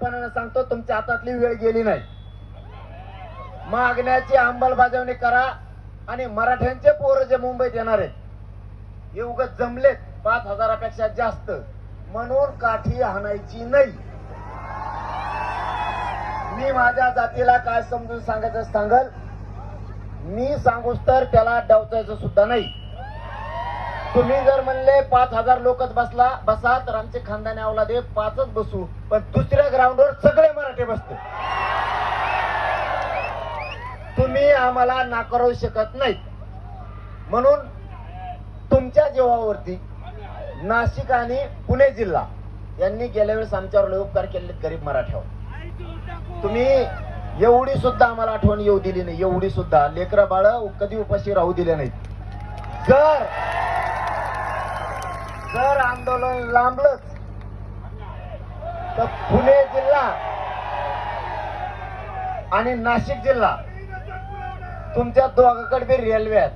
खंबीरपणाने सांगतो तुमच्या हातातली वेळ गेली नाही. मागण्याची अंमलबजावणी करा आणि मराठ्यांचे पोरं जे मुंबईत येणार आहेत हे उगत जमलेत. पाच हजारापेक्षा जास्त म्हणून काठी हाणायची नाही. मी माझ्या जातीला काय समजून सांगायचं सांगल? मी सांगूस तर त्याला डावचायचं सुद्धा नाही. तुम्ही जर म्हणले पाच हजार लोकच बसला बसा तर आमचे खानदाण्यावला दे पाचच बसू. पण दुसऱ्या ग्राउंडवर सगळे मराठे बसते तुम्ही आम्हाला नाकारू शकत नाहीत. म्हणून तुमच्या जीवावरती नाशिक आणि पुणे जिल्हा यांनी गेल्या वेळेस आमच्यावर उपकार केले गरीब मराठ्यावर. तुम्ही एवढी सुद्धा आम्हाला आठवण येऊ दिली नाही. एवढी सुद्धा. लेकरा बाळ कधी उपाशी राहू दिले नाहीत. जर जर आंदोलन लांबलंच तर पुणे जिल्हा आणि नाशिक जिल्हा तुमच्या दोघाकडे रेल्वे आहेत.